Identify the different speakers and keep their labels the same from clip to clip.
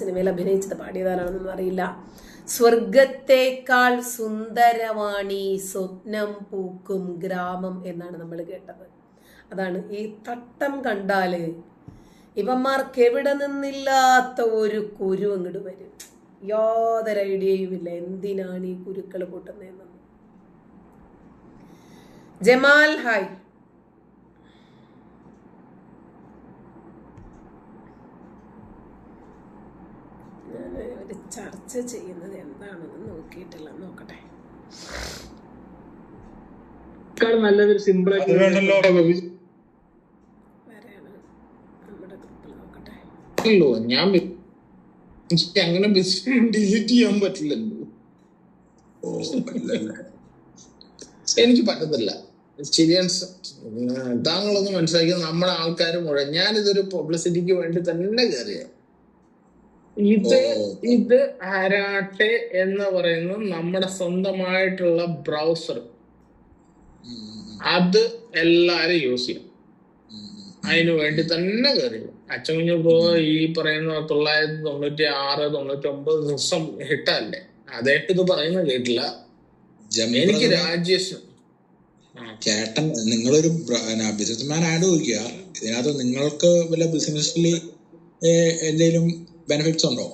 Speaker 1: സിനിമയിൽ അഭിനയിച്ചത് പാടിയതാണെന്നൊന്നും അറിയില്ല. സ്വർഗത്തേക്കാൾ സുന്ദരവാണി സ്വപ്നം പൂക്കും ഗ്രാമം എന്നാണ് നമ്മൾ കേട്ടത്. അതാണ് ഈ തട്ടം കണ്ടാൽ ഇവന്മാർക്ക് എവിടെ നിന്നില്ലാത്ത ഒരു കുരു അങ്ങോട്ട് വരും. യാതൊരു ഐഡിയയും ഇല്ല. എന്തിനാണ് ഈ കുരുക്കൾ പൊട്ടുന്നതെന്ന് ജമാൽ ഹായ്. ഞാൻ ചർച്ച ചെയ്യുന്നത് എന്താണെന്ന് നോക്കിയിട്ടില്ല. നോക്കട്ടെ.
Speaker 2: ക്കാളും നല്ലതൊരു സിമ്പിൾ
Speaker 3: അത് വേണമല്ലോ
Speaker 1: വരെയാണ് നമ്മുടെ ഗ്രൂപ്പിൽ നോക്കട്ടെ.
Speaker 3: ല്ലോ ഞാൻ അങ്ങനെ ഡിലീറ്റ് ചെയ്യാൻ പറ്റില്ലല്ലോ. എനിക്ക് പറ്റത്തില്ല. ശരിയാണ് താങ്കളൊന്ന് മനസ്സിലാക്കിയത് നമ്മുടെ ആൾക്കാർ മുഴുവൻ. ഞാനിതൊരു പബ്ലിസിറ്റിക്ക് വേണ്ടി തന്നെ കയറിയ. ഇത് ഇത് ആരാട്ടെ എന്ന് പറയുന്നത് നമ്മുടെ സ്വന്തമായിട്ടുള്ള ബ്രൗസർ അത് എല്ലാരും യൂസ് ചെയ്യാം. അതിനു വേണ്ടി തന്നെ കയറി അച്ഛൻ കുഞ്ഞിപ്പോ ഈ പറയുന്ന തൊള്ളായിരത്തി തൊണ്ണൂറ്റി ആറ് തൊണ്ണൂറ്റി ഒമ്പത് ദിവസം ഹിട്ടല്ലേ അദ്ദേഹം ഇത് പറയുന്ന കേട്ടില്ല. എനിക്ക് രാജേഷ്
Speaker 4: ചേട്ടൻ നിങ്ങളൊരു ബിസിനസ്മാൻ ആഡ് ചോദിക്കുക ഇതിനകത്ത് നിങ്ങൾക്ക് വല്ല ബിസിനസ്സിൽ എന്തെങ്കിലും ബെനിഫിറ്റ്സ് ഉണ്ടോ?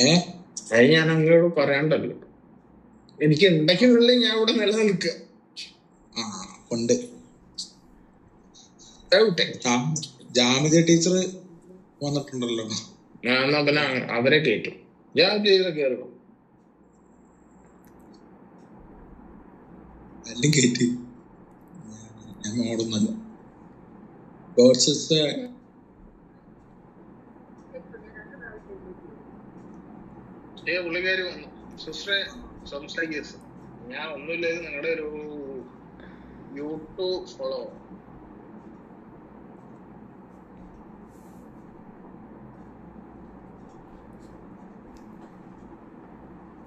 Speaker 4: ഏ?
Speaker 3: അത് ഞാൻ അങ്ങോട്ട് പറയണ്ടല്ലോ. എനിക്ക് ഉണ്ടെങ്കിലല്ലേ ഞാൻ ഇവിടെ നിലനിൽക്കുക
Speaker 4: ആ ഉണ്ട്. ജാമിത ടീച്ചർ വന്നിട്ടുണ്ടല്ലോ.
Speaker 3: ഞാൻ അവനെ അവരെ കേട്ടു ഞാൻ ചെയ്ത കയറും
Speaker 4: അല്ലെങ്കിൽ കയറ്റി ഞാൻ ഓടുന്നല്ല
Speaker 3: ഏ പുള്ളിക്കാരി വന്നു. സിസ്റ്ററെ സംസാരിക്കുക ഞാൻ ഒന്നുമില്ലായിരുന്നു നിങ്ങളുടെ ഒരു യൂട്യൂബ് ഫോളോ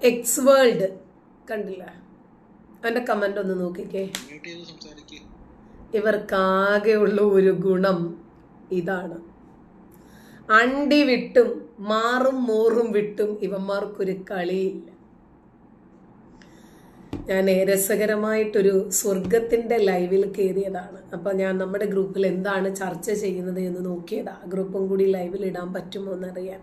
Speaker 1: എക്സ് വേൾഡ് കണ്ടില്ല? അവന്റെ കമന്റ് ഒന്ന് നോക്കിക്കേ.
Speaker 4: ഇവർക്കാകെ ഉള്ള സംസാരിക്കുക
Speaker 1: ഇവർക്കാകെയുള്ള ഒരു ഗുണം ഇതാണ്. അണ്ടി വിട്ടും മാറും മോറും വിട്ടും ഇവന്മാർക്കൊരു കളിയില്ല. ഞാൻ രസകരമായിട്ടൊരു സ്വർഗത്തിന്റെ ലൈവിൽ കയറിയതാണ്. അപ്പൊ ഞാൻ നമ്മുടെ ഗ്രൂപ്പിൽ എന്താണ് ചർച്ച ചെയ്യുന്നത് എന്ന് നോക്കിയതാ. ഗ്രൂപ്പും കൂടി ലൈവിൽ ഇടാൻ പറ്റുമോ എന്നറിയാൻ.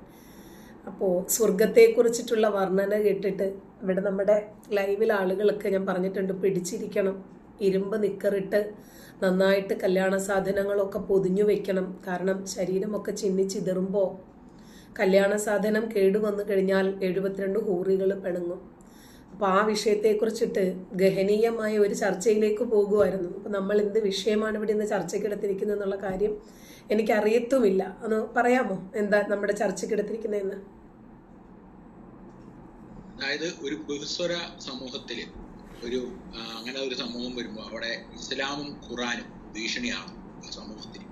Speaker 1: അപ്പോൾ സ്വർഗത്തെക്കുറിച്ചിട്ടുള്ള വർണന കേട്ടിട്ട് ഇവിടെ നമ്മുടെ ലൈവിൽ ആളുകളൊക്കെ ഞാൻ പറഞ്ഞിട്ടുണ്ട് പിടിച്ചിരിക്കണം. ഇരുമ്പ് നിക്കറിട്ട് നന്നായിട്ട് കല്യാണ സാധനങ്ങളൊക്കെ പൊതിഞ്ഞു വെക്കണം. കാരണം ശരീരമൊക്കെ ചിന്നിച്ചിതറുമ്പോൾ കല്യാണ സാധനം കേടുവന്നു കഴിഞ്ഞാൽ എഴുപത്തിരണ്ട് ഹൂറികൾ പിണങ്ങും. അപ്പോൾ ആ വിഷയത്തെക്കുറിച്ചിട്ട് ഗഹനീയമായ ഒരു ചർച്ചയിലേക്ക് പോകുമായിരുന്നു അപ്പോൾ നമ്മൾ എന്ത് വിഷയമാണ് ഇവിടെ ഇന്ന് ചർച്ചയ്ക്കെടുത്തിരിക്കുന്നത് എന്നുള്ള കാര്യം എനിക്കറിയത്തുമില്ല. ഒന്ന് പറയാമോ? എന്താ നമ്മുടെ ചർച്ചയ്ക്കെടുത്തിരിക്കുന്നതെന്ന്
Speaker 4: അതായത് ഒരു ബഹുസ്വര സമൂഹത്തിൽ ഒരു അങ്ങനെ ഒരു സമൂഹം വരുമ്പോൾ അവിടെ ഇസ്ലാമും ഖുറാനും ഭീഷണിയാണ് ആ സമൂഹത്തിന്.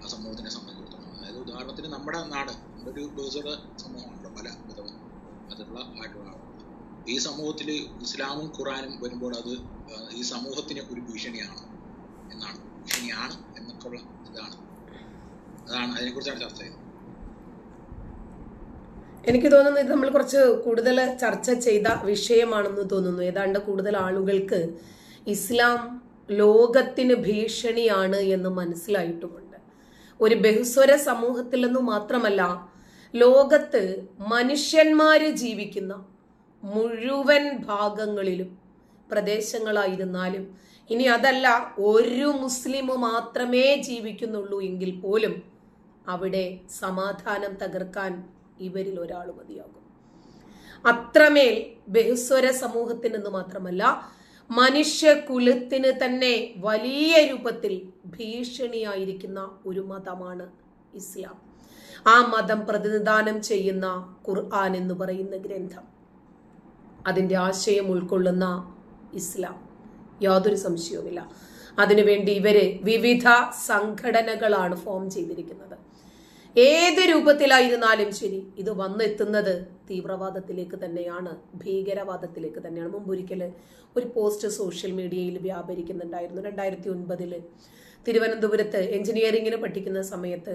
Speaker 4: ആ സമൂഹത്തിനെ സംബന്ധിച്ചിടത്തോളം. അതായത് ഉദാഹരണത്തിന് നമ്മുടെ നാട് നമ്മുടെ ഒരു ബഹുസ്വര സമൂഹമാണല്ലോ പല വിധ അതിലുള്ള ആയിട്ടുള്ള ഈ സമൂഹത്തിൽ ഇസ്ലാമും ഖുറാനും വരുമ്പോൾ അത് ഈ സമൂഹത്തിന് ഒരു ഭീഷണിയാണ് എന്നാണ്. ഭീഷണിയാണ് എന്നൊക്കെയുള്ള ഇതാണ്. അതാണ് അതിനെക്കുറിച്ചാണ് ചർച്ച ചെയ്യുന്നത്.
Speaker 1: എനിക്ക് തോന്നുന്നു ഇത് നമ്മൾ കുറച്ച് കൂടുതൽ ചർച്ച ചെയ്ത വിഷയമാണെന്ന് തോന്നുന്നു. ഏതാണ്ട് കൂടുതൽ ആളുകൾക്ക് ഇസ്ലാം ലോകത്തിന് ഭീഷണിയാണ് എന്ന് മനസ്സിലായിട്ടുമുണ്ട്. ഒരു ബഹുസ്വര സമൂഹത്തിൽ നിന്ന് മാത്രമല്ല ലോകത്ത് മനുഷ്യന്മാര് ജീവിക്കുന്ന മുഴുവൻ ഭാഗങ്ങളിലും പ്രദേശങ്ങളായിരുന്നാലും ഇനി അതല്ല ഒരു മുസ്ലിം മാത്രമേ ജീവിക്കുന്നുള്ളൂ എങ്കിൽ പോലും അവിടെ സമാധാനം തകർക്കാൻ ഇവരിൽ ഒരാൾ മതിയാകും. അത്രമേൽ ബഹുസ്വര സമൂഹത്തിന് എന്ന് മാത്രമല്ല മനുഷ്യകുലത്തിന് തന്നെ വലിയ രൂപത്തിൽ ഭീഷണിയായിരിക്കുന്ന ഒരു മതമാണ് ഇസ്ലാം. ആ മതം പ്രതിനിധാനം ചെയ്യുന്ന ഖുർആൻ എന്ന് പറയുന്ന ഗ്രന്ഥം. അതിന്റെ ആശയം ഉൾക്കൊള്ളുന്ന ഇസ്ലാം. യാതൊരു സംശയവുമില്ല. അതിനുവേണ്ടി ഇവർ വിവിധ സംഘടനകളാണ് ഫോം ചെയ്തിരിക്കുന്നത്. ഏത് രൂപത്തിലായിരുന്നാലും ശരി ഇത് വന്നെത്തുന്നത് തീവ്രവാദത്തിലേക്ക് തന്നെയാണ് ഭീകരവാദത്തിലേക്ക് തന്നെയാണ്. മുമ്പൊരിക്കൽ ഒരു പോസ്റ്റ് സോഷ്യൽ മീഡിയയിൽ വ്യാപരിക്കുന്നുണ്ടായിരുന്നു രണ്ടായിരത്തി ഒൻപതിൽ തിരുവനന്തപുരത്ത് എഞ്ചിനീയറിംഗിന് പഠിക്കുന്ന സമയത്ത്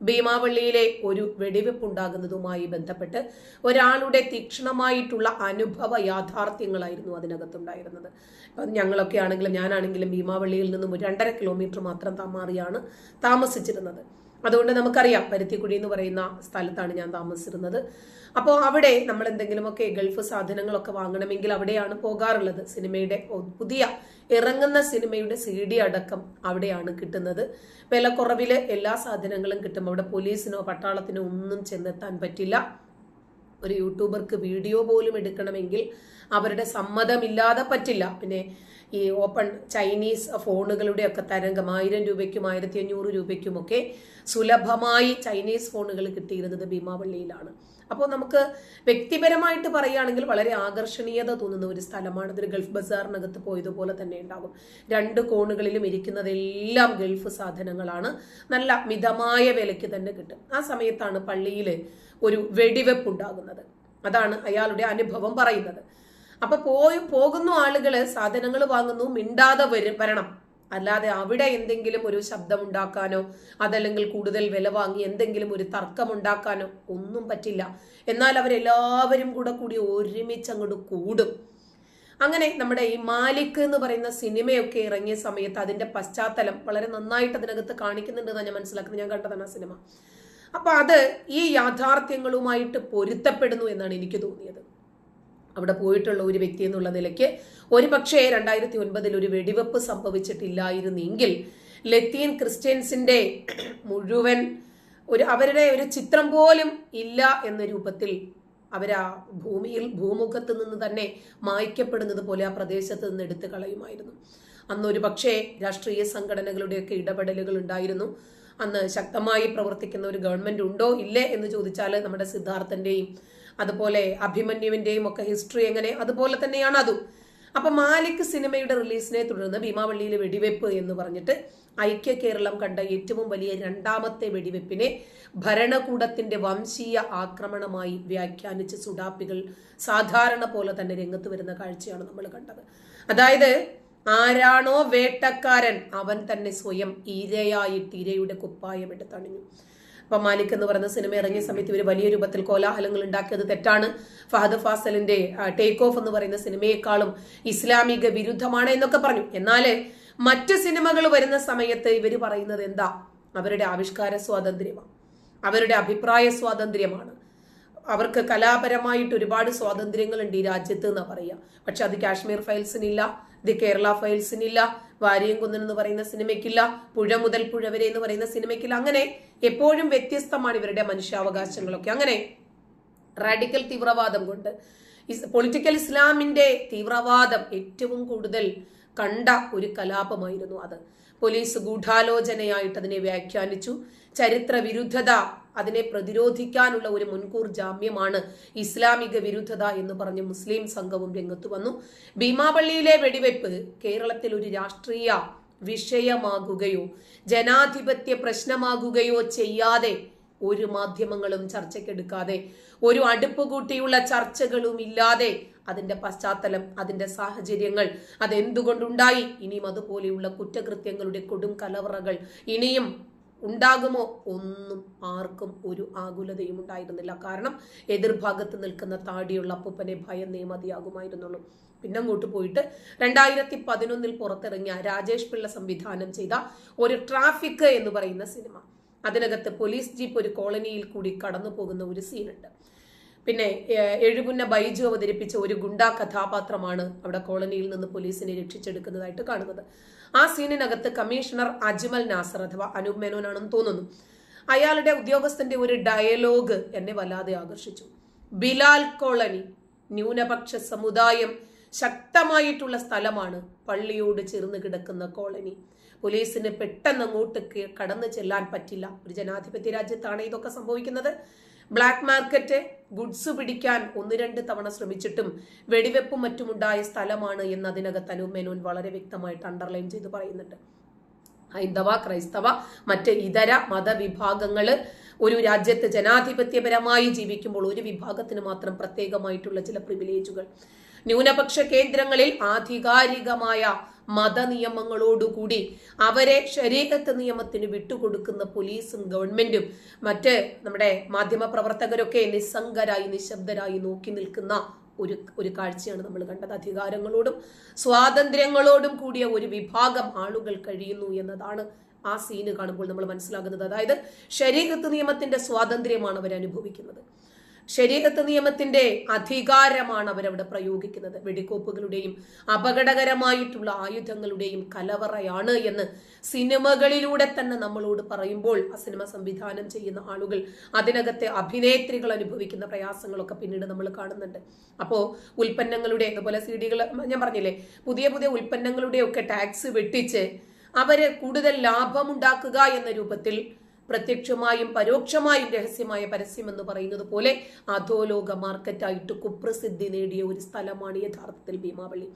Speaker 1: ഭീമാവള്ളിയിലെ ഒരു വെടിവെപ്പ് വെടിവെപ്പുണ്ടാകുന്നതുമായി ബന്ധപ്പെട്ട് ഒരാളുടെ തീക്ഷണമായിട്ടുള്ള അനുഭവ യാഥാർത്ഥ്യങ്ങളായിരുന്നു അതിനകത്തുണ്ടായിരുന്നത്. ഇപ്പം ഞങ്ങളൊക്കെ ആണെങ്കിലും ഞാനാണെങ്കിലും ഭീമാവള്ളിയിൽ നിന്നും രണ്ടര കിലോമീറ്റർ മാത്രം മാറിയാണ് താമസിച്ചിരുന്നത്. അതുകൊണ്ട് നമുക്കറിയാം പരുത്തിക്കുഴി എന്ന് പറയുന്ന സ്ഥലത്താണ് ഞാൻ താമസിച്ചിരുന്നത്. അപ്പോൾ അവിടെ നമ്മൾ എന്തെങ്കിലുമൊക്കെ ഗൾഫ് സാധനങ്ങളൊക്കെ വാങ്ങണമെങ്കിൽ അവിടെയാണ് പോകാറുള്ളത്. സിനിമയുടെ പുതിയ ഇറങ്ങുന്ന സിനിമയുടെ സി ഡി അടക്കം അവിടെയാണ് കിട്ടുന്നത്. വിലക്കുറവിൽ എല്ലാ സാധനങ്ങളും കിട്ടും. അവിടെ പോലീസിനോ പട്ടാളത്തിനോ ഒന്നും ചെന്നെത്താൻ പറ്റില്ല. ഒരു യൂട്യൂബർക്ക് വീഡിയോ പോലും എടുക്കണമെങ്കിൽ അവരുടെ സമ്മതമില്ലാതെ പറ്റില്ല. പിന്നെ ഈ ഓപ്പൺ ചൈനീസ് ഫോണുകളുടെ ഒക്കെ തരംഗം ആയിരം രൂപയ്ക്കും ആയിരത്തി അഞ്ഞൂറ് രൂപയ്ക്കുമൊക്കെ സുലഭമായി ചൈനീസ് ഫോണുകൾ കിട്ടിയിരുന്നത് ഭീമാവള്ളിയിലാണ്. അപ്പോൾ നമുക്ക് വ്യക്തിപരമായിട്ട് പറയുകയാണെങ്കിൽ വളരെ ആകർഷണീയത തോന്നുന്ന ഒരു സ്ഥലമാണ്. ഇതൊരു ഗൾഫ് ബസാറിനകത്ത് പോയതുപോലെ തന്നെ ഉണ്ടാകും. രണ്ട് കോണുകളിലും ഇരിക്കുന്നതെല്ലാം ഗൾഫ് സാധനങ്ങളാണ്. നല്ല മിതമായ വിലയ്ക്ക് തന്നെ കിട്ടും. ആ സമയത്താണ് പള്ളിയിൽ ഒരു വെടിവെപ്പ് ഉണ്ടാകുന്നത് അതാണ് അയാളുടെ അനുഭവം പറയുന്നത്. അപ്പൊ പോയി പോകുന്ന ആളുകൾ സാധനങ്ങൾ വാങ്ങുന്നു മിണ്ടാതെ വരും വരണം. അല്ലാതെ അവിടെ എന്തെങ്കിലും ഒരു ശബ്ദം ഉണ്ടാക്കാനോ അതല്ലെങ്കിൽ കൂടുതൽ വില വാങ്ങി എന്തെങ്കിലും ഒരു തർക്കം ഉണ്ടാക്കാനോ ഒന്നും പറ്റില്ല. എന്നാൽ അവരെല്ലാവരും കൂടെ കൂടി ഒരുമിച്ച് അങ്ങോട്ട് കൂടും. അങ്ങനെ നമ്മുടെ ഈ മാലിക് എന്ന് പറയുന്ന സിനിമയൊക്കെ ഇറങ്ങിയ സമയത്ത് അതിന്റെ പശ്ചാത്തലം വളരെ നന്നായിട്ട് അതിനകത്ത് കാണിക്കുന്നുണ്ടെന്നാണ് ഞാൻ മനസ്സിലാക്കുന്നത്. ഞാൻ കണ്ടതാണ് ആ സിനിമ. അപ്പൊ അത് ഈ യാഥാർത്ഥ്യങ്ങളുമായിട്ട് പൊരുത്തപ്പെടുന്നു എന്നാണ് എനിക്ക് തോന്നിയത്. അവിടെ പോയിട്ടുള്ള ഒരു വ്യക്തി എന്നുള്ള നിലയ്ക്ക് ഒരു പക്ഷേ രണ്ടായിരത്തി ഒൻപതിൽ ഒരു വെടിവെപ്പ് സംഭവിച്ചിട്ടില്ലായിരുന്നെങ്കിൽ ലത്തീൻ ക്രിസ്ത്യൻസിന്റെ മുഴുവൻ ഒരു അവരുടെ ഒരു ചിത്രം പോലും ഇല്ല എന്ന രൂപത്തിൽ അവരാ ഭൂമിയിൽ ഭൂമുഖത്ത് നിന്ന് തന്നെ മായ്ക്കപ്പെടുന്നത് പോലെ ആ പ്രദേശത്ത് നിന്ന് എടുത്തു കളയുമായിരുന്നു. അന്നൊരു പക്ഷേ രാഷ്ട്രീയ സംഘടനകളുടെയൊക്കെ ഇടപെടലുകൾ ഉണ്ടായിരുന്നു. അന്ന് ശക്തമായി പ്രവർത്തിക്കുന്ന ഒരു ഗവൺമെന്റ് ഉണ്ടോ ഇല്ലേ എന്ന് ചോദിച്ചാൽ നമ്മുടെ സിദ്ധാർത്ഥന്റെയും അതുപോലെ അഭിമന്യുവിന്റെയും ഒക്കെ ഹിസ്റ്ററി എങ്ങനെ അതുപോലെ തന്നെയാണ് അതും. അപ്പൊ മാലിക് സിനിമയുടെ റിലീസിനെ തുടർന്ന് ഭീമാവള്ളിയിൽ വെടിവെപ്പ് എന്ന് പറഞ്ഞിട്ട് ഐക്യ കേരളം കണ്ട ഏറ്റവും വലിയ രണ്ടാമത്തെ വെടിവെപ്പിനെ ഭരണകൂടത്തിന്റെ വംശീയ ആക്രമണമായി വ്യാഖ്യാനിച്ച് സുഡാപ്പികൾ സാധാരണ പോലെ തന്നെ രംഗത്ത് വരുന്ന കാഴ്ചയാണ് നമ്മൾ കണ്ടത്. അതായത് ആരാണോ വേട്ടക്കാരൻ അവൻ തന്നെ സ്വയം ഇരയായിട്ട് തീരയുടെ കുപ്പായം എടുത്തണിഞ്ഞു. അപ്പൊ മാലിക് എന്ന് പറയുന്ന സിനിമ ഇറങ്ങിയ സമയത്ത് ഇവർ വലിയ രൂപത്തിൽ കോലാഹലങ്ങൾ ഉണ്ടാക്കിയത് തെറ്റാണ്. ഫഹദ് ഫാസലിന്റെ ടേക്ക് ഓഫ് എന്ന് പറയുന്ന സിനിമയെക്കാളും ഇസ്ലാമിക വിരുദ്ധമാണ് എന്നൊക്കെ പറഞ്ഞു. എന്നാൽ മറ്റ് സിനിമകൾ വരുന്ന സമയത്ത് ഇവർ പറയുന്നത് എന്താ? അവരുടെ ആവിഷ്കാര സ്വാതന്ത്ര്യമാണ്. അവരുടെ അഭിപ്രായ സ്വാതന്ത്ര്യമാണ്. അവർക്ക് കലാപരമായിട്ട് ഒരുപാട് സ്വാതന്ത്ര്യങ്ങളുണ്ട് ഈ രാജ്യത്ത് എന്ന് പറയുക. പക്ഷെ അത് കാശ്മീർ ഫയൽസിനില്ല ഇത് കേരള ഫയൽസിനില്ല വാരിയംകുന്നൻ എന്ന് പറയുന്ന സിനിമയ്ക്കില്ല പുഴ മുതൽ പുഴ വരെ എന്ന് പറയുന്ന സിനിമയ്ക്കില്ല. അങ്ങനെ എപ്പോഴും വ്യത്യസ്തമാണ് ഇവരുടെ മനുഷ്യാവകാശങ്ങളൊക്കെ. അങ്ങനെ റാഡിക്കൽ തീവ്രവാദം കൊണ്ട് പൊളിറ്റിക്കൽ ഇസ്ലാമിന്റെ തീവ്രവാദം ഏറ്റവും കൂടുതൽ കണ്ട ഒരു കലാപമായിരുന്നു അത്. പോലീസ് ഗൂഢാലോചനയായിട്ട് അതിനെ വ്യാഖ്യാനിച്ചു. ചരിത്ര വിരുദ്ധത അതിനെ പ്രതിരോധിക്കാനുള്ള ഒരു മുൻകൂർ ജാമ്യമാണ് ഇസ്ലാമിക വിരുദ്ധത എന്ന് പറഞ്ഞ് മുസ്ലിം സംഘവും രംഗത്ത് വന്നു. ഭീമാപള്ളിയിലെ വെടിവെപ്പ് കേരളത്തിൽ ഒരു രാഷ്ട്രീയ വിഷയമാകുകയോ ജനാധിപത്യ പ്രശ്നമാകുകയോ ചെയ്യാതെ ഒരു മാധ്യമങ്ങളും ചർച്ചയ്ക്കെടുക്കാതെ ഒരു അടുപ്പ് കൂട്ടിയുള്ള ചർച്ചകളും ഇല്ലാതെ അതിന്റെ പശ്ചാത്തലം അതിന്റെ സാഹചര്യങ്ങൾ അതെന്തുകൊണ്ടുണ്ടായി? ഇനിയും അതുപോലെയുള്ള കുറ്റകൃത്യങ്ങളുടെ കൊടും കലവറകൾ ഇനിയും ഉണ്ടാകുമോ? ഒന്നും ആർക്കും ഒരു ആകുലതയും ഉണ്ടായിരുന്നില്ല. കാരണം എതിർഭാഗത്ത് നിൽക്കുന്ന താടിയുള്ള അപ്പൂപ്പനെ ഭയന്നേ മതിയാകുമായിരുന്നുള്ളൂ പിന്നെ അങ്ങോട്ട് പോയിട്ട് രണ്ടായിരത്തി പതിനൊന്നിൽ പുറത്തിറങ്ങിയ രാജേഷ് പിള്ള സംവിധാനം ചെയ്ത ഒരു ട്രാഫിക് എന്ന് പറയുന്ന സിനിമ. അതിനകത്ത് പോലീസ് ജീപ്പ് ഒരു കോളനിയിൽ കൂടി കടന്നു പോകുന്ന ഒരു സീനുണ്ട്. പിന്നെ എഴുപുന്ന ബൈജു അവതരിപ്പിച്ച ഒരു ഗുണ്ടാ കഥാപാത്രമാണ് അവിടെ കോളനിയിൽ നിന്ന് പോലീസിനെ രക്ഷിച്ചെടുക്കുന്നതായിട്ട് കാണുന്നത്. ആ സീനിനകത്ത് കമ്മീഷണർ അജ്മൽ നാസർ അഥവാ അനൂപ് മേനോനാണെന്ന് തോന്നുന്നു. അയാളുടെ ഉദ്യോഗസ്ഥന്റെ ഒരു ഡയലോഗ് എന്നെ വല്ലാതെ ആകർഷിച്ചു. ബിലാൽ കോളനി ന്യൂനപക്ഷ സമുദായം ശക്തമായിട്ടുള്ള സ്ഥലമാണ് പള്ളിയോട് ചേർന്ന് കിടക്കുന്ന കോളനി. പോലീസിന് പെട്ടെന്ന് അങ്ങോട്ട് കടന്നു ചെല്ലാൻ പറ്റില്ല. ഒരു ജനാധിപത്യ രാജ്യത്താണ് ഇതൊക്കെ സംഭവിക്കുന്നത്. ബ്ലാക്ക് മാർക്കറ്റ് ഗുഡ്സ് പിടിക്കാൻ ഒന്ന് രണ്ട് തവണ ശ്രമിച്ചിട്ടും വെടിവെപ്പും മറ്റുമുണ്ടായ സ്ഥലമാണ് എന്ന് അതിനകത്ത് അനു മേനോൻ വളരെ വ്യക്തമായിട്ട് അണ്ടർലൈൻ ചെയ്ത് പറയുന്നുണ്ട്. ഹൈന്ദവ ക്രൈസ്തവ മറ്റ് ഇതര മതവിഭാഗങ്ങൾ ഒരു രാജ്യത്ത് ജനാധിപത്യപരമായി ജീവിക്കുമ്പോൾ ഒരു വിഭാഗത്തിന് മാത്രം പ്രത്യേകമായിട്ടുള്ള ചില പ്രിവിലേജുകൾ ന്യൂനപക്ഷ കേന്ദ്രങ്ങളിൽ ആധികാരികമായ മതനിയമങ്ങളോടുകൂടി അവരെ ശരീരത്ത് നിയമത്തിന് വിട്ടുകൊടുക്കുന്ന പോലീസും ഗവൺമെന്റും മറ്റ് നമ്മുടെ മാധ്യമപ്രവർത്തകരൊക്കെ നിസ്സംഗരായി നിശബ്ദരായി നോക്കി നിൽക്കുന്ന ഒരു ഒരു കാഴ്ചയാണ് നമ്മൾ കണ്ടത്. അധികാരങ്ങളോടും സ്വാതന്ത്ര്യങ്ങളോടും കൂടിയ ഒരു വിഭാഗം ആളുകൾ കഴിയുന്നു എന്നതാണ് ആ സീന് കാണുമ്പോൾ നമ്മൾ മനസ്സിലാകുന്നത്. അതായത് ശരീരത്ത് നിയമത്തിന്റെ സ്വാതന്ത്ര്യമാണ് അവർ അനുഭവിക്കുന്നത് ശരീരത്ത് നിയമത്തിന്റെ അധികാരമാണ് അവരവിടെ പ്രയോഗിക്കുന്നത്. വെടിക്കോപ്പുകളുടെയും അപകടകരമായിട്ടുള്ള ആയുധങ്ങളുടെയും കലവറയാണ് എന്ന് സിനിമകളിലൂടെ തന്നെ നമ്മളോട് പറയുമ്പോൾ ആ സിനിമ സംവിധാനം ചെയ്യുന്ന ആളുകൾ അതിനകത്തെ അഭിനേത്രികൾ അനുഭവിക്കുന്ന പ്രയാസങ്ങളൊക്കെ പിന്നീട് നമ്മൾ കാണുന്നുണ്ട്. അപ്പോൾ ഉൽപ്പന്നങ്ങളുടെ അതുപോലെ സി ഡികൾ ഞാൻ പറഞ്ഞില്ലേ പുതിയ പുതിയ ഉൽപ്പന്നങ്ങളുടെ ഒക്കെ ടാക്സ് വെട്ടിച്ച് അവർ കൂടുതൽ ലാഭമുണ്ടാക്കുക എന്ന രൂപത്തിൽ പ്രത്യക്ഷമായും പരോക്ഷമായും രഹസ്യമായ പരസ്യം എന്ന് പറയുന്നത് പോലെ അധോലോക മാർക്കറ്റായിട്ട് കുപ്രസിദ്ധി നേടിയ ഒരു സ്ഥലമാണ് യഥാർത്ഥത്തിൽ ഭീമാവള്ളി.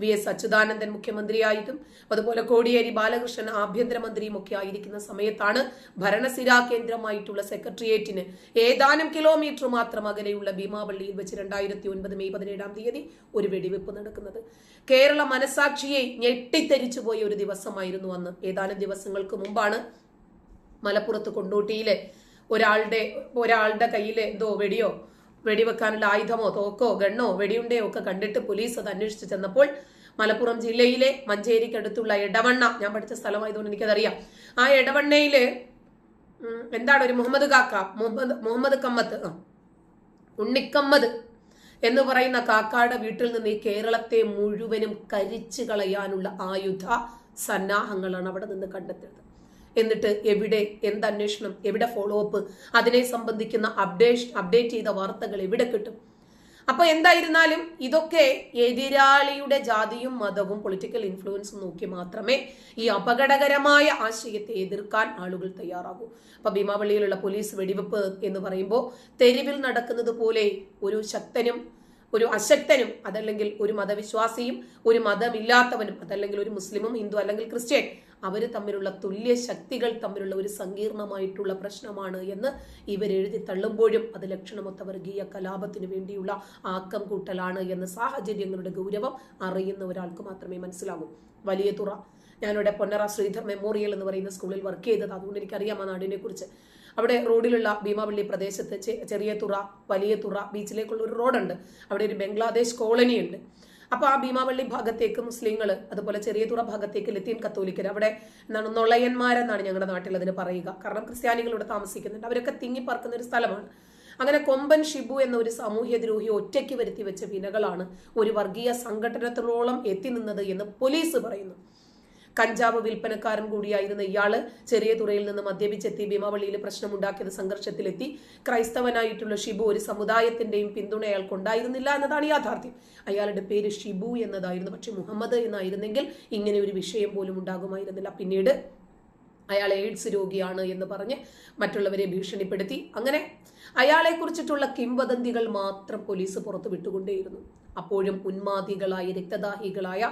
Speaker 1: വി എസ് അച്യുതാനന്ദൻ മുഖ്യമന്ത്രിയായിട്ടും അതുപോലെ കോടിയേരി ബാലകൃഷ്ണൻ ആഭ്യന്തരമന്ത്രിയും ഒക്കെ ആയിരിക്കുന്ന സമയത്താണ് ഭരണസിരാ കേന്ദ്രമായിട്ടുള്ള സെക്രട്ടേറിയറ്റിന് ഏതാനും കിലോമീറ്റർ മാത്രം അകലെയുള്ള ഭീമാവള്ളിയിൽ വെച്ച് രണ്ടായിരത്തി ഒൻപത് മെയ് പതിനേഴാം തീയതി ഒരു വെടിവെപ്പ് നടക്കുന്നത്. കേരള മനസാക്ഷിയെ ഞെട്ടിത്തെരിച്ചു പോയ ഒരു ദിവസമായിരുന്നു അന്ന്. ഏതാനും ദിവസങ്ങൾക്ക് മുമ്പാണ് മലപ്പുറത്ത് കൊണ്ടോട്ടിയിലെ ഒരാളുടെ ഒരാളുടെ കയ്യിൽ എന്തോ വെടിയോ വെടിവെക്കാനുള്ള ആയുധമോ തോക്കോ ഗണ്ണോ വെടിയുണ്ടയോ ഒക്കെ കണ്ടിട്ട് പോലീസ് അത് അന്വേഷിച്ച് ചെന്നപ്പോൾ മലപ്പുറം ജില്ലയിലെ മഞ്ചേരിക്കടുത്തുള്ള എടവണ്ണ ഞാൻ പഠിച്ച സ്ഥലമായതുകൊണ്ട് എനിക്കതറിയാം. ആ എടവണ്ണയിൽ എന്താണ് ഒരു മുഹമ്മദ് കാക്ക മുഹമ്മദ് മുഹമ്മദ് കമ്മത്ത് ഉണ്ണിക്കമ്മത് എന്ന് പറയുന്ന കാക്കയുടെ വീട്ടിൽ നിന്ന് ഈ കേരളത്തെ മുഴുവനും കരിച്ചു കളയാനുള്ള ആയുധ സന്നാഹങ്ങളാണ് അവിടെ നിന്ന് കണ്ടെത്തിയത്. എന്നിട്ട് എവിടെ എന്ത് അന്വേഷണം എവിടെ ഫോളോ അപ്പ് അതിനെ സംബന്ധിക്കുന്ന അപ്ഡേഷൻ അപ്ഡേറ്റ് ചെയ്ത വാർത്തകൾ എവിടെ കിട്ടും? അപ്പോൾ എന്തായിരുന്നാലും ഇതൊക്കെ എതിരാളിയുടെ ജാതിയും മതവും പൊളിറ്റിക്കൽ ഇൻഫ്ലുവൻസും നോക്കി മാത്രമേ ഈ അപകടകരമായ ആശയത്തെ എതിർക്കാൻ ആളുകൾ തയ്യാറാകൂ. അപ്പോൾ ഭീമാവള്ളിയിലുള്ള പോലീസ് വെടിവെപ്പ് എന്ന് പറയുമ്പോൾ തെരുവിൽ നടക്കുന്നത് പോലെ ഒരു ശക്തനും ഒരു അശക്തനും അതല്ലെങ്കിൽ ഒരു മതവിശ്വാസിയും ഒരു മതമില്ലാത്തവനും അതല്ലെങ്കിൽ ഒരു മുസ്ലിമും ഹിന്ദു അല്ലെങ്കിൽ ക്രിസ്ത്യൻ അവർ തമ്മിലുള്ള തുല്യ ശക്തികൾ തമ്മിലുള്ള ഒരു സങ്കീർണമായിട്ടുള്ള പ്രശ്നമാണ് എന്ന് ഇവരെഴുതി തള്ളുമ്പോഴും അത് ലക്ഷണമൊത്ത വർഗീയ കലാപത്തിന് വേണ്ടിയുള്ള ആക്കം കൂട്ടലാണ് എന്ന സാഹചര്യങ്ങളുടെ ഗൗരവം അറിയുന്ന ഒരാൾക്ക് മാത്രമേ മനസ്സിലാകൂ. വലിയ തുറ. ഞാനിവിടെ പൊന്നറ ശ്രീധർ മെമ്മോറിയൽ എന്ന് പറയുന്ന സ്കൂളിൽ വർക്ക് ചെയ്തത്. അതുകൊണ്ട് എനിക്കറിയാം ആ നാടിനെ കുറിച്ച് അവിടെ റോഡിലുള്ള ഭീമാവള്ളി പ്രദേശത്ത് ചെറിയ തുറ വലിയ തുറ ബീച്ചിലേക്കുള്ള ഒരു റോഡുണ്ട്. അവിടെ ഒരു ബംഗ്ലാദേശ് കോളനി ഉണ്ട് അപ്പോൾ ആ ഭീമാവള്ളി ഭാഗത്തേക്ക് മുസ്ലിങ്ങൾ അതുപോലെ ചെറിയ തുറ ഭാഗത്തേക്ക് ലത്തീൻ കത്തോലിക്കർ അവിടെ എന്താണ് നൊളയന്മാരെന്നാണ് ഞങ്ങളുടെ നാട്ടിൽ അതിന് പറയുക. കാരണം ക്രിസ്ത്യാനികൾ ഇവിടെ താമസിക്കുന്നുണ്ട്. അവരൊക്കെ തിങ്ങിപ്പറക്കുന്ന ഒരു സ്ഥലമാണ്. അങ്ങനെ കൊമ്പൻ ഷിബു എന്ന ഒരു സാമൂഹ്യദ്രോഹി ഒറ്റയ്ക്ക് വരുത്തി വെച്ച വിനകളാണ് ഒരു വർഗീയ സംഘടനത്തോളം എത്തി നിന്നത് എന്ന് പോലീസ് പറയുന്നു. കഞ്ചാവ് വിൽപ്പനക്കാരൻ കൂടിയായിരുന്ന ഇയാൾ ചെറിയ തുറയിൽ നിന്ന് മദ്യപിച്ചെത്തി ഭീമാവള്ളിയിൽ പ്രശ്നമുണ്ടാക്കിയത് സംഘർഷത്തിലെത്തി. ക്രൈസ്തവനായിട്ടുള്ള ഷിബു ഒരു സമുദായത്തിന്റെയും പിന്തുണ അയാൾക്കുണ്ടായിരുന്നില്ല എന്നതാണ് യാഥാർത്ഥ്യം. അയാളുടെ പേര് ഷിബു എന്നതായിരുന്നു. പക്ഷെ മുഹമ്മദ് എന്നായിരുന്നെങ്കിൽ ഇങ്ങനെ ഒരു വിഷയം പോലും ഉണ്ടാകുമായിരുന്നില്ല. പിന്നീട് അയാൾ എയ്ഡ്സ് രോഗിയാണ് എന്ന് പറഞ്ഞ് മറ്റുള്ളവരെ ഭീഷണിപ്പെടുത്തി. അങ്ങനെ അയാളെ കുറിച്ചിട്ടുള്ള കിംവദന്തികൾ മാത്രം പോലീസ് പുറത്തു വിട്ടുകൊണ്ടേയിരുന്നു അപ്പോഴും ഉന്മാദികളായ രക്തദാഹികളായ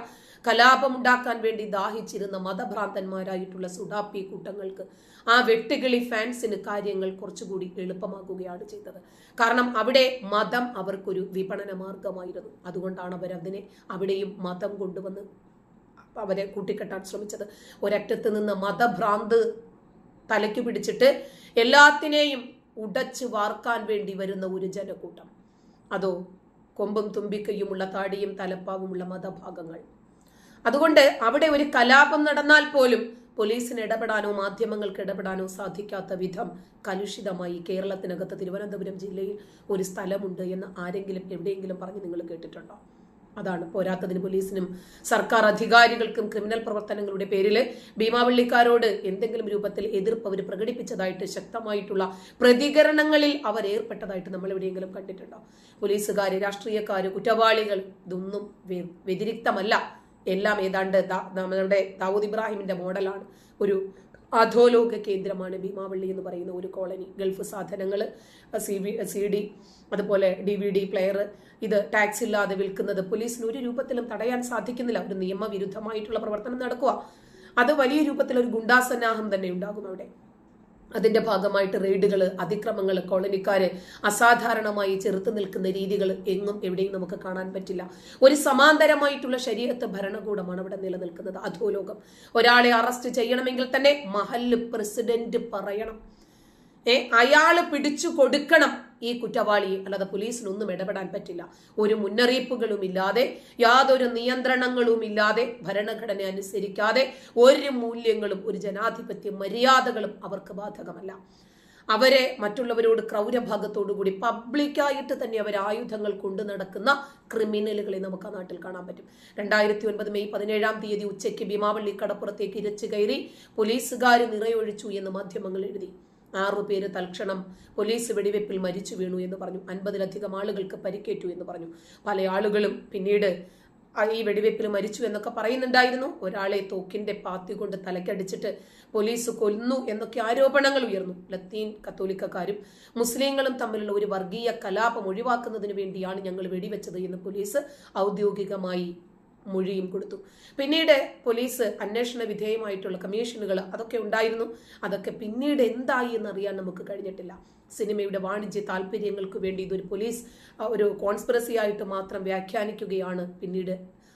Speaker 1: കലാപമുണ്ടാക്കാൻ വേണ്ടി ദാഹിച്ചിരുന്ന മതഭ്രാന്തന്മാരായിട്ടുള്ള സുഡാപ്പി കൂട്ടങ്ങൾക്ക് ആ വെട്ടുകിളി ഫാൻസിന് കാര്യങ്ങൾ കുറച്ചുകൂടി എളുപ്പമാക്കുകയാണ് ചെയ്തത്. കാരണം അവിടെ മതം അവർക്കൊരു വിപണന മാർഗമായിരുന്നു. അതുകൊണ്ടാണ് അതിനെ അവിടെയും മതം കൊണ്ടുവന്ന് അവരെ കൂട്ടിക്കെട്ടാൻ ശ്രമിച്ചത്. ഒരറ്റത്ത് നിന്ന് മതഭ്രാന്ത് തലയ്ക്ക് പിടിച്ചിട്ട് എല്ലാത്തിനെയും ഉടച്ചു വാർക്കാൻ വേണ്ടി വരുന്ന ഒരു ജനക്കൂട്ടം. അതോ കൊമ്പും തുമ്പിക്കയുമുള്ള താടിയും തലപ്പാവുമുള്ള മതഭാഗങ്ങൾ. അതുകൊണ്ട് അവിടെ ഒരു കലാപം നടന്നാൽ പോലും പോലീസിന് ഇടപെടാനോ മാധ്യമങ്ങൾക്ക് ഇടപെടാനോ സാധിക്കാത്ത വിധം കലുഷിതമായി കേരളത്തിനകത്ത് തിരുവനന്തപുരം ജില്ലയിൽ ഒരു സ്ഥലമുണ്ട് എന്ന് ആരെങ്കിലും എവിടെയെങ്കിലും പറഞ്ഞ് നിങ്ങൾ കേട്ടിട്ടുണ്ടോ? അതാണ് പോരാത്തതിന് പോലീസിനും സർക്കാർ അധികാരികൾക്കും ക്രിമിനൽ പ്രവർത്തനങ്ങളുടെ പേരിൽ ഭീമാവള്ളിക്കാരോട് എന്തെങ്കിലും രൂപത്തിൽ എതിർപ്പ് അവർ പ്രകടിപ്പിച്ചതായിട്ട് ശക്തമായിട്ടുള്ള പ്രതികരണങ്ങളിൽ അവർ ഏർപ്പെട്ടതായിട്ട് നമ്മൾ എവിടെയെങ്കിലും കണ്ടിട്ടുണ്ടോ? പോലീസുകാർ രാഷ്ട്രീയക്കാർ കുറ്റവാളികൾ ഇതൊന്നും വ്യ- വ്യതിരിക്തമല്ല. എല്ലാം ഏതാണ്ട് നമ്മുടെ ദാവൂദ് ഇബ്രാഹിമിന്റെ മോഡലാണ്. ഒരു അധോലോക കേന്ദ്രമാണ് ഭീമാവള്ളി എന്ന് പറയുന്ന ഒരു കോളനി. ഗൾഫ് സാധനങ്ങൾ സി വി സി ഡി അതുപോലെ ഡി വി ഡി പ്ലെയർ ഇത് ടാക്സ് ഇല്ലാതെ വിൽക്കുന്നത് പോലീസിന് ഒരു രൂപത്തിലും തടയാൻ സാധിക്കുന്നില്ല. ഒരു നിയമവിരുദ്ധമായിട്ടുള്ള പ്രവർത്തനം നടക്കുക. അത് വലിയ രൂപത്തിൽ ഒരു ഗുണ്ടാസന്നാഹം തന്നെ ഉണ്ടാകും അവിടെ. അതിന്റെ ഭാഗമായിട്ട് റെയ്ഡുകൾ അതിക്രമങ്ങൾ കോളനിക്കാര് അസാധാരണമായി ചെറുത്തു നിൽക്കുന്ന രീതികൾ എങ്ങും എവിടെയും നമുക്ക് കാണാൻ പറ്റില്ല. ഒരു സമാന്തരമായിട്ടുള്ള ശരീരത്തെ ഭരണകൂടമാണ് അവിടെ നിലനിൽക്കുന്നത്. അധോലോകം. ഒരാളെ അറസ്റ്റ് ചെയ്യണമെങ്കിൽ തന്നെ മഹൽ പ്രസിഡന്റ് പറയണം. ഏ അയാൾ പിടിച്ചു കൊടുക്കണം. ഈ കുറ്റവാളിയെ അല്ലാതെ പോലീസിനൊന്നും ഇടപെടാൻ പറ്റില്ല. ഒരു മുന്നറിയിപ്പുകളും ഇല്ലാതെ യാതൊരു നിയന്ത്രണങ്ങളും ഇല്ലാതെ ഭരണഘടന അനുസരിക്കാതെ ഒരു മൂല്യങ്ങളും ഒരു ജനാധിപത്യ മര്യാദകളും അവർക്ക് ബാധകമല്ല. അവരെ മറ്റുള്ളവരോട് ക്രൗരഭാഗത്തോടുകൂടി പബ്ലിക്കായിട്ട് തന്നെ അവർ ആയുധങ്ങൾ കൊണ്ടു നടക്കുന്ന ക്രിമിനലുകളെ നമുക്ക് ആ നാട്ടിൽ കാണാൻ പറ്റും. രണ്ടായിരത്തി ഒൻപത് മെയ് പതിനേഴാം തീയതി ഉച്ചയ്ക്ക് ഭീമാവള്ളി കടപ്പുറത്തേക്ക് ഇരച്ചു കയറി പോലീസുകാർ നിറയൊഴിച്ചു എന്ന് മാധ്യമങ്ങൾ എഴുതി. ആറു പേര് തൽക്ഷണം പോലീസ് വെടിവെപ്പിൽ മരിച്ചു വീണു എന്ന് പറഞ്ഞു. അൻപതിലധികം ആളുകൾക്ക് പരിക്കേറ്റു എന്ന് പറഞ്ഞു. പല ആളുകളും പിന്നീട് ഈ വെടിവെപ്പിൽ മരിച്ചു എന്നൊക്കെ പറയുന്നുണ്ടായിരുന്നു. ഒരാളെ തോക്കിന്റെ പാത്തി കൊണ്ട് തലക്കടിച്ചിട്ട് പോലീസ് കൊല്ലുന്നു എന്നൊക്കെ ആരോപണങ്ങൾ ഉയർന്നു. ലത്തീൻ കത്തോലിക്കക്കാരും മുസ്ലിങ്ങളും തമ്മിലുള്ള ഒരു വർഗീയ കലാപം ഒഴിവാക്കുന്നതിന് വേണ്ടിയാണ് ഞങ്ങൾ വെടിവെച്ചത് എന്ന് പോലീസ് ഔദ്യോഗികമായി മൊഴിയും കൊടുത്തു. പിന്നീട് പോലീസ് അന്വേഷണ വിധേയമായിട്ടുള്ള കമ്മീഷനുകൾ അതൊക്കെ ഉണ്ടായിരുന്നു. അതൊക്കെ പിന്നീട് എന്തായി എന്നറിയാൻ നമുക്ക് കഴിഞ്ഞിട്ടില്ല. സിനിമയുടെ വാണിജ്യ താല്പര്യങ്ങൾക്ക് വേണ്ടി ഇതൊരു പോലീസ് ഒരു കോൺസ്പിറസി ആയിട്ട് മാത്രം വ്യാഖ്യാനിക്കുകയാണ് പിന്നീട്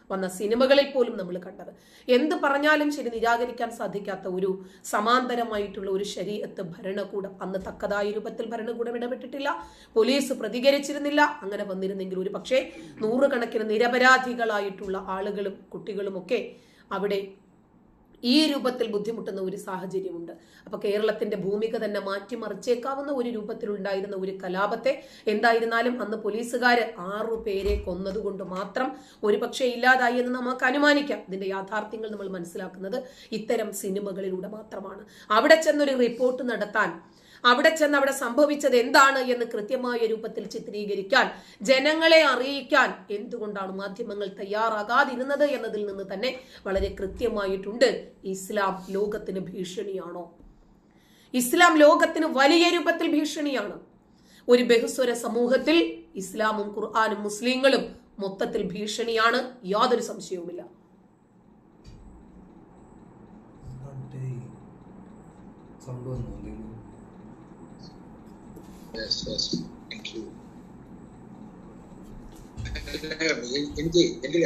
Speaker 1: വന്ന സിനിമകളിൽ പോലും നമ്മൾ കണ്ടത്. എന്ത് പറഞ്ഞാലും ശരി നിരാകരിക്കാൻ സാധിക്കാത്ത ഒരു സമാന്തരമായിട്ടുള്ള ഒരു ശരീരത്ത് ഭരണകൂടം അന്ന് തക്കതായ രൂപത്തിൽ ഭരണകൂടം ഇടപെട്ടിട്ടില്ല. പോലീസ് പ്രതികരിച്ചിരുന്നില്ല. അങ്ങനെ വന്നിരുന്നെങ്കിൽ ഒരു പക്ഷേ നൂറുകണക്കിന് നിരപരാധികളായിട്ടുള്ള ആളുകളും കുട്ടികളുമൊക്കെ അവിടെ ഈ രൂപത്തിൽ ബുദ്ധിമുട്ടുന്ന ഒരു സാഹചര്യമുണ്ട്. അപ്പൊ കേരളത്തിന്റെ ഭൂമിക തന്നെ മാറ്റിമറിച്ചേക്കാവുന്ന ഒരു രൂപത്തിലുണ്ടായിരുന്ന ഒരു കലാപത്തെ എന്തായിരുന്നാലും അന്ന് പോലീസുകാർ ആറു പേരെ കൊന്നതുകൊണ്ട് മാത്രം ഒരു പക്ഷേ ഇല്ലാതായി എന്ന് നമുക്ക് അനുമാനിക്കാം. ഇതിന്റെ യാഥാർത്ഥ്യങ്ങൾ നമ്മൾ മനസ്സിലാക്കുന്നത് ഇത്തരം സിനിമകളിലൂടെ മാത്രമാണ്. അവിടെ ചെന്നൊരു റിപ്പോർട്ട് നടത്താൻ അവിടെ ചെന്ന് അവിടെ സംഭവിച്ചത് എന്താണ് എന്ന് കൃത്യമായ രൂപത്തിൽ ചിത്രീകരിക്കാൻ ജനങ്ങളെ അറിയിക്കാൻ എന്തുകൊണ്ടാണ് മാധ്യമങ്ങൾ തയ്യാറാകാതിരുന്നത് എന്നതിൽ നിന്ന് തന്നെ വളരെ കൃത്യമായിട്ടുണ്ട്. ഇസ്ലാം ലോകത്തിന് ഭീഷണിയാണോ? ഇസ്ലാം ലോകത്തിന് വലിയ രൂപത്തിൽ ഭീഷണിയാണ്. ഒരു ബഹുസ്വര സമൂഹത്തിൽ ഇസ്ലാമും ഖുർആാനും മുസ്ലിങ്ങളും മൊത്തത്തിൽ ഭീഷണിയാണ്. യാതൊരു സംശയവുമില്ല.
Speaker 5: എന്തെങ്കിലും
Speaker 4: Yes, yes. Thank you. എനിക്ക് എന്റെ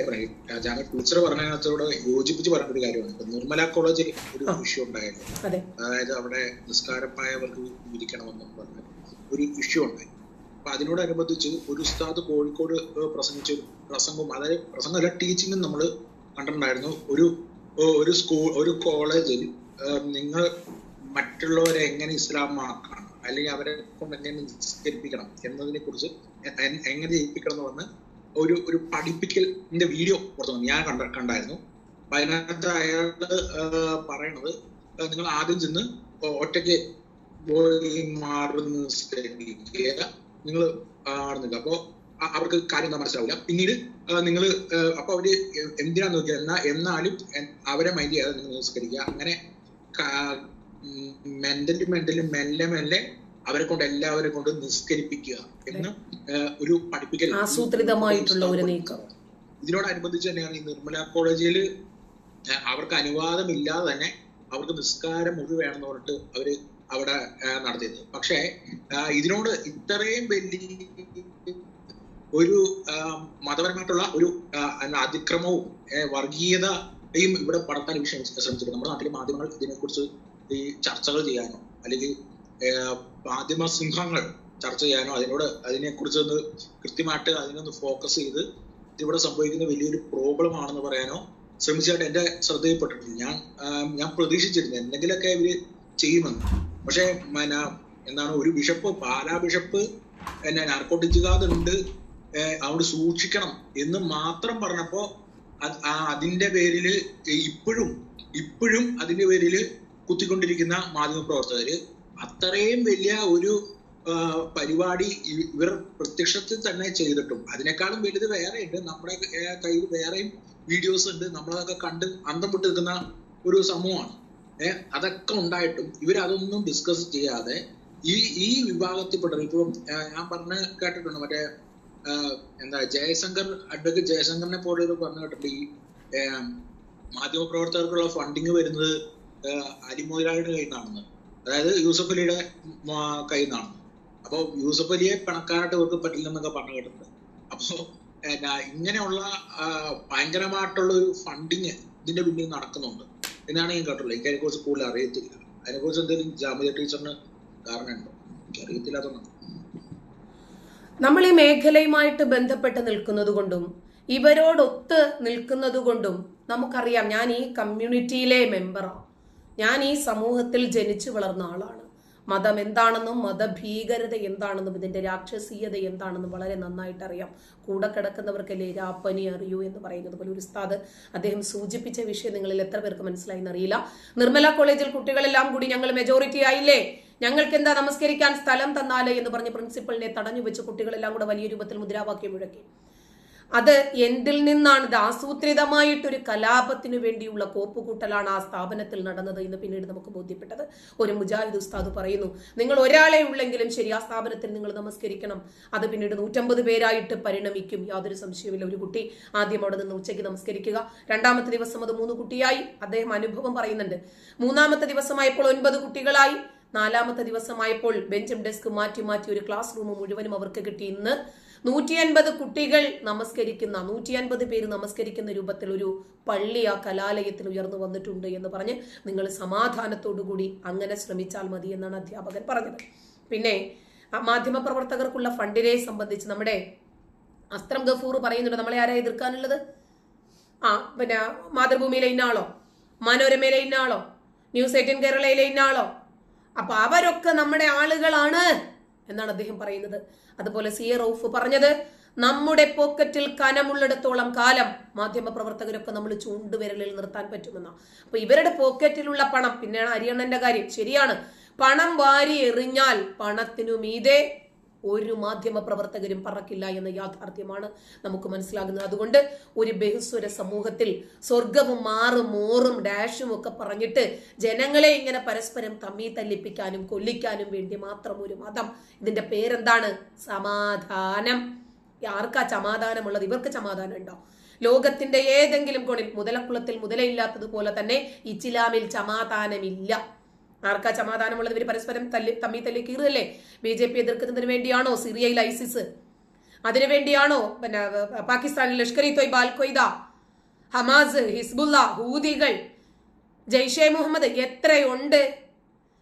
Speaker 4: ജാമ്യ ടീച്ചർ പറഞ്ഞതിനകത്തോട് യോജിപ്പിച്ച് പറഞ്ഞൊരു കാര്യമാണ്. ഇപ്പൊ നിർമ്മല കോളേജിൽ ഒരു ഇഷ്യൂ ഉണ്ടായിരുന്നു.
Speaker 1: അതെ.
Speaker 4: അതായത് അവിടെ നിസ്കാരമായവർക്ക് ഇരിക്കണമെന്നും പറഞ്ഞ. ഒരു ഇഷ്യൂ ഉണ്ടായി. അപ്പൊ അതിനോടനുബന്ധിച്ച് ഒരു ഉസ്താദ് കോഴിക്കോട് പ്രസംഗിച്ച പ്രസംഗവും അതായത് പ്രസംഗമല്ല ടീച്ചിങ്ങും നമ്മൾ കണ്ടിട്ടുണ്ടായിരുന്നു. ഒരു ഒരു സ്കൂൾ ഒരു കോളേജിൽ നിങ്ങൾ മറ്റുള്ളവരെ എങ്ങനെ ഇസ്ലാമാക്കണം അല്ലെങ്കിൽ അവരെ കൊണ്ട് എങ്ങനെ നിസ്കരിപ്പിക്കണം എന്നതിനെ കുറിച്ച് എങ്ങനെ ജയിപ്പിക്കണം എന്ന് ഒരു ഒരു പഠിപ്പിക്കലിന്റെ വീഡിയോ പുറത്തു വന്നു. ഞാൻ കണ്ട കണ്ടായിരുന്നു. അതിനകത്ത് അയാൾ പറയണത് നിങ്ങൾ ആദ്യം ചെന്ന് ഒറ്റയ്ക്ക് മാറുന്ന നിങ്ങൾ ആടുന്നില്ല. അപ്പോ അവർക്ക് കാര്യം എന്താ മനസ്സിലാവില്ല. പിന്നീട് നിങ്ങൾ അപ്പൊ അവർ എന്തിനാന്ന് നോക്കിയാൽ എന്നാ എന്നാലും അവരെ മൈൻഡ് ചെയ്യാതെ നിങ്ങൾ നിസ്കരിക്കുക. അങ്ങനെ മെന്റലി മെന്റലി മെല്ലെ മെല്ലെ അവരെ കൊണ്ട് എല്ലാവരെ കൊണ്ട് നിസ്കരിപ്പിക്കുക എന്ന് ഒരു പഠിപ്പിക്കൽ
Speaker 1: ആസൂത്രിതമായിട്ടുള്ള ഒരു നീക്കം.
Speaker 4: ഇതിനോടനുബന്ധിച്ച് തന്നെയാണ് ഈ നിർമ്മല കോളേജിൽ അവർക്ക് അനുവാദമില്ലാതെ തന്നെ അവർക്ക് നിസ്കാരം മുഴുവൻ വേണമെന്ന് പറഞ്ഞിട്ട് അവർ അവിടെ നടത്തിയത്. പക്ഷേ ഇതിനോട് ഇത്രയും വലിയ ഒരു മതപരമായിട്ടുള്ള ഒരു അതിക്രമവും വർഗീയതയും ഇവിടെ പടർത്താൻ ശ്രമിച്ചിട്ടുണ്ട്. നമ്മുടെ നാട്ടിലെ മാധ്യമങ്ങൾ ഇതിനെക്കുറിച്ച് ഈ ചർച്ചകൾ ചെയ്യാനോ അല്ലെങ്കിൽ മാധ്യമ സിംഹങ്ങൾ ചർച്ച ചെയ്യാനോ അതിനോട് അതിനെക്കുറിച്ച് ഒന്ന് കൃത്യമായിട്ട് അതിനൊന്ന് ഫോക്കസ് ചെയ്ത് ഇതിവിടെ സംഭവിക്കുന്ന വലിയൊരു പ്രോബ്ലം ആണെന്ന് പറയാനോ ശ്രമിച്ചായിട്ട് എന്റെ ശ്രദ്ധയിൽപ്പെട്ടിട്ടില്ല. ഞാൻ ഞാൻ പ്രതീക്ഷിച്ചിരുന്നു എന്തെങ്കിലുമൊക്കെ ഇവർ ചെയ്യുമെന്ന്. പക്ഷേ എന്താണ് ഒരു ബിഷപ്പ് പാലാ ബിഷപ്പ് എന്നെ നാർക്കോട്ടിച്ചുകാതുണ്ട് അവിടെ സൂക്ഷിക്കണം എന്ന് മാത്രം പറഞ്ഞപ്പോ അതിന്റെ പേരിൽ ഇപ്പോഴും ഇപ്പോഴും അതിന്റെ പേരിൽ കുത്തിക്കൊണ്ടിരിക്കുന്ന മാധ്യമ പ്രവർത്തകര് അത്രയും വലിയ ഒരു പരിപാടി ഇവർ പ്രത്യക്ഷത്തിൽ തന്നെ ചെയ്തിട്ടും അതിനേക്കാളും വലുത് ഉണ്ട് നമ്മുടെ കയ്യിൽ വേറെയും വീഡിയോസ് ഉണ്ട്. നമ്മളതൊക്കെ കണ്ട് അന്തം വിട്ട് നിൽക്കുന്ന ഒരു സമൂഹമാണ്. ഏഹ് അതൊക്കെ ഉണ്ടായിട്ടും ഇവർ അതൊന്നും ഡിസ്കസ് ചെയ്യാതെ ഈ ഈ വിഭാഗത്തിൽപ്പെട്ട ഇപ്പം ഞാൻ പറഞ്ഞ കേട്ടിട്ടുണ്ട്. മറ്റേ എന്താ ജയശങ്കർ അഡ്വക്കേറ്റ് ജയശങ്കറിനെ പോലെ ഒരു പറഞ്ഞു കേട്ടിട്ടുണ്ട് ഈ മാധ്യമ മാധ്യമപ്രവർത്തകർക്കുള്ള ഫണ്ടിങ് വരുന്നത് ഏഹ് അലിമുതലാളിയുടെ കയ്യിൽ നിന്നാണെന്ന്. അതായത് യൂസഫ് അലിയുടെ കയ്യിൽ നിന്നാണ് അപ്പൊ യൂസഫ് അലിയെ പിണക്കാനായിട്ട് ഇവർക്ക് പറ്റില്ലെന്നൊക്കെ പറഞ്ഞു കേട്ടിട്ടുണ്ട്. അപ്പൊ എന്നാ ഇങ്ങനെയുള്ള ഭയങ്കരമായിട്ടുള്ള ഒരു ഫണ്ടിങ് ഇതിന്റെ പിന്നിൽ നടക്കുന്നുണ്ട്. എന്നാണ് ഞാൻ കേട്ടുള്ളത് എനിക്ക് അതിനെക്കുറിച്ച് കൂടുതൽ അറിയത്തില്ല. അതിനെക്കുറിച്ച് എന്തെങ്കിലും ജാമ്യ ടീച്ചറിന് ധാരണയുണ്ടോ? എനിക്ക് അറിയത്തില്ലാത്തതാണ്
Speaker 1: നമ്മൾ ഈ മേഖലയുമായിട്ട് ബന്ധപ്പെട്ട് നിൽക്കുന്നത് കൊണ്ടും ഇവരോടൊത്ത് നിൽക്കുന്നത് കൊണ്ടും നമുക്കറിയാം. ഞാൻ ഈ കമ്മ്യൂണിറ്റിയിലെ മെമ്പറാണ് ഞാൻ ഈ സമൂഹത്തിൽ ജനിച്ചു വളർന്ന ആളാണ്. മതം എന്താണെന്നും മതഭീകരത എന്താണെന്നും ഇതിന്റെ രാക്ഷസീയത എന്താണെന്നും വളരെ നന്നായിട്ട് അറിയാം കൂടെ കിടക്കുന്നവർക്കല്ലേ രാപ്പനി അറിയൂ എന്ന് പറയുന്നത് പോലെ ഒരു ഉസ്താദ് അദ്ദേഹം സൂചിപ്പിച്ച വിഷയം നിങ്ങളിൽ എത്ര പേർക്ക് മനസ്സിലായി എന്നറിയില്ല. നിർമ്മല കോളേജിൽ കുട്ടികളെല്ലാം കൂടി ഞങ്ങൾ മെജോറിറ്റി ആയില്ലേ? ഞങ്ങൾക്ക് എന്താ നമസ്കരിക്കാൻ സ്ഥലം തന്നാലേ എന്ന് പറഞ്ഞ് പ്രിൻസിപ്പളിനെ തടഞ്ഞു വെച്ച് കുട്ടികളെല്ലാം കൂടെ വലിയ രൂപത്തിൽ മുദ്രാവാക്യം മുഴക്കി. അത് എന്തിൽ നിന്നാണ്? ഇത് ആസൂത്രിതമായിട്ടൊരു കലാപത്തിനു വേണ്ടിയുള്ള കോപ്പുകൂട്ടലാണ് ആ സ്ഥാപനത്തിൽ നടന്നത് എന്ന് പിന്നീട് നമുക്ക് ബോധ്യപ്പെട്ടത് ഒരു മുജാഹിദ് ഉസ്താദ് പറയുന്നു. നിങ്ങൾ ഒരാളെ ഉള്ളെങ്കിലും ശരി ആ സ്ഥാപനത്തിൽ നിങ്ങൾ നമസ്കരിക്കണം. അത് പിന്നീട് നൂറ്റമ്പത് പേരായിട്ട് പരിണമിക്കും. യാതൊരു സംശയവുമില്ല. ഒരു കുട്ടി ആദ്യം അവിടെ നിന്ന് ഉച്ചയ്ക്ക് നമസ്കരിക്കുക. രണ്ടാമത്തെ ദിവസം അത് മൂന്ന് കുട്ടിയായി. അദ്ദേഹം അനുഭവം പറയുന്നുണ്ട്. മൂന്നാമത്തെ ദിവസമായപ്പോൾ ഒൻപത് കുട്ടികളായി. നാലാമത്തെ ദിവസമായപ്പോൾ ബെഞ്ചും ഡെസ്ക് മാറ്റി മാറ്റി ഒരു ക്ലാസ് റൂം മുഴുവനും അവർക്ക് കിട്ടി. ഇന്ന് നൂറ്റി അൻപത് കുട്ടികൾ നമസ്കരിക്കുന്ന നൂറ്റി അൻപത് പേര് നമസ്കരിക്കുന്ന രൂപത്തിൽ ഒരു പള്ളി ആ കലാലയത്തിൽ ഉയർന്നു വന്നിട്ടുണ്ട് എന്ന് പറഞ്ഞ് നിങ്ങൾ സമാധാനത്തോടുകൂടി അങ്ങനെ ശ്രമിച്ചാൽ മതി എന്നാണ് അധ്യാപകൻ പറഞ്ഞത്. പിന്നെ മാധ്യമപ്രവർത്തകർക്കുള്ള ഫണ്ടിനെ സംബന്ധിച്ച് നമ്മുടെ അസ്ത്രം ഗഫൂർ പറയുന്നുണ്ട്. നമ്മളെ ആരാ എതിർക്കാനുള്ളത്? ആ പിന്നെ മാതൃഭൂമിയിലെ ഇന്നാളോ? മനോരമയിലെ ഇന്നാളോ? News eighteen കേരളയിലെ ഇന്നാളോ? അപ്പൊ അവരൊക്കെ നമ്മുടെ ആളുകളാണ്. എന്നാണ് അദ്ദേഹം പറയുന്നത്. അതുപോലെ സി എ റൌഫ് പറഞ്ഞത് നമ്മുടെ പോക്കറ്റിൽ കനമുള്ളിടത്തോളം കാലം മാധ്യമ പ്രവർത്തകരൊക്കെ നമ്മൾ ചൂണ്ടുവിരലിൽ നിർത്താൻ പറ്റുമെന്നാ. അപ്പൊ ഇവരുടെ പോക്കറ്റിലുള്ള പണം പിന്നെയാണ് അരിയണ്ണന്റെ കാര്യം ശരിയാണ്. പണം വാരി എറിഞ്ഞാൽ പണത്തിനു മീതെ ഒരു മാധ്യമ പ്രവർത്തകരും പറക്കില്ല എന്ന യാഥാർത്ഥ്യമാണ് നമുക്ക് മനസ്സിലാകുന്നത്. അതുകൊണ്ട് ഒരു ബഹുസ്വര സമൂഹത്തിൽ സ്വർഗവും മാറും മോറും ഡാഷും ഒക്കെ പറഞ്ഞിട്ട് ജനങ്ങളെ ഇങ്ങനെ പരസ്പരം തമ്മി തല്ലിപ്പിക്കാനും കൊല്ലിക്കാനും വേണ്ടി മാത്രം ഒരു മതം. ഇതിന്റെ പേരെന്താണ്? സമാധാനം. ആർക്കാ സമാധാനമുള്ളത് ഇവർക്ക് സമാധാനം ഉണ്ടോ? ലോകത്തിന്റെ ഏതെങ്കിലും കോണിൽ മുതലക്കുളത്തിൽ മുതലയില്ലാത്തതുപോലെ തന്നെ ഇച്ചിലാമിൽ സമാധാനമില്ല ആർക്കാ സമാധാനമുള്ളത് ഇവർ പരസ്പരം തല്ലി തമ്മി തല്ലി കീറുകയല്ലേ? ബി ജെ പി എതിർക്കുന്നതിന് വേണ്ടിയാണോ സിറിയയിൽ ഐസിസ്? അതിനു വേണ്ടിയാണോ പിന്നെ പാകിസ്ഥാനിൽ Lashkar e Taiba Al Qaeda Hamas Hezbollah ഹൂദികൾ Jaish Mohammed എത്രയുണ്ട്?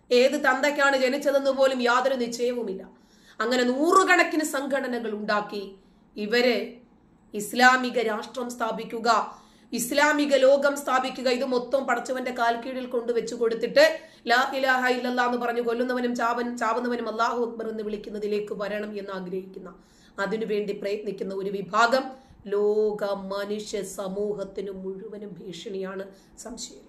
Speaker 1: ഏത് തന്തയ്ക്കാണ് ജനിച്ചതെന്ന് പോലും യാതൊരു നിശ്ചയവുമില്ല. അങ്ങനെ നൂറുകണക്കിന് സംഘടനകൾ ഉണ്ടാക്കി ഇവർ ഇസ്ലാമിക രാഷ്ട്രം സ്ഥാപിക്കുക ഇസ്ലാമിക ലോകം സ്ഥാപിക്കുക ഇത് മൊത്തം പടച്ചവന്റെ കാൽക്കീഴിൽ കൊണ്ട് വെച്ചു കൊടുത്തിട്ട് ലാ ഇലാഹ ഇല്ലല്ലാ എന്ന് പറഞ്ഞു കൊല്ലുന്നവനും ചാവൻ ചാവുന്നവനും അള്ളാഹു അക്ബർ എന്ന് വിളിക്കുന്നതിലേക്ക് വരണം എന്ന് ആഗ്രഹിക്കുന്ന അതിനുവേണ്ടി പ്രയത്നിക്കുന്ന ഒരു വിഭാഗം ലോക മനുഷ്യ സമൂഹത്തിനു മുഴുവനും ഭീഷണിയാണ് സംശയം.